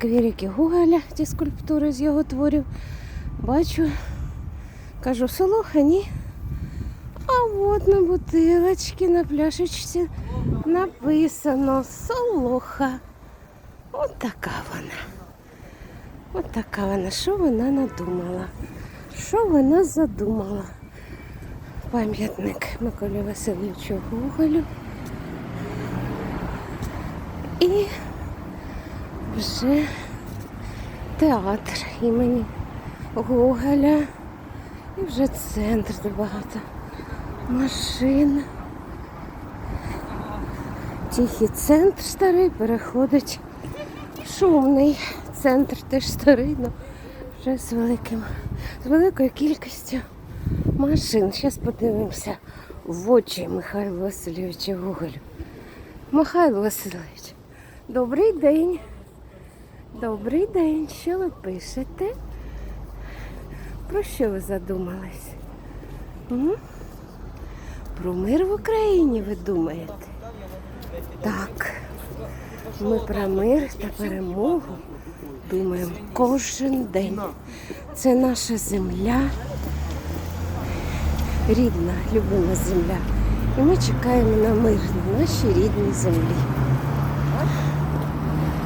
Квірики Гоголя, ті скульптури з його творів. Бачу, кажу, солоха, ні. А от на бутилочці, на пляшечці написано солоха. От така вона. От така вона. Що вона надумала? Що вона задумала? Пам'ятник Миколі Васильовичу Гоголю. І вже театр імені Гоголя. І вже центр, де багато машин. Тихий центр старий переходить. Шумний центр теж старий, але вже з великим, з великою кількістю машин. Зараз подивимося в очі Михайлу Васильовичу Гоголю. Михайло Васильович, добрий день. Добрий день. Що ви пишете? Про що ви задумались? М? Про мир в Україні ви думаєте? Так. Ми про мир та перемогу думаємо кожен день. Це наша земля, рідна, любима земля. І ми чекаємо на мир на нашій рідній землі.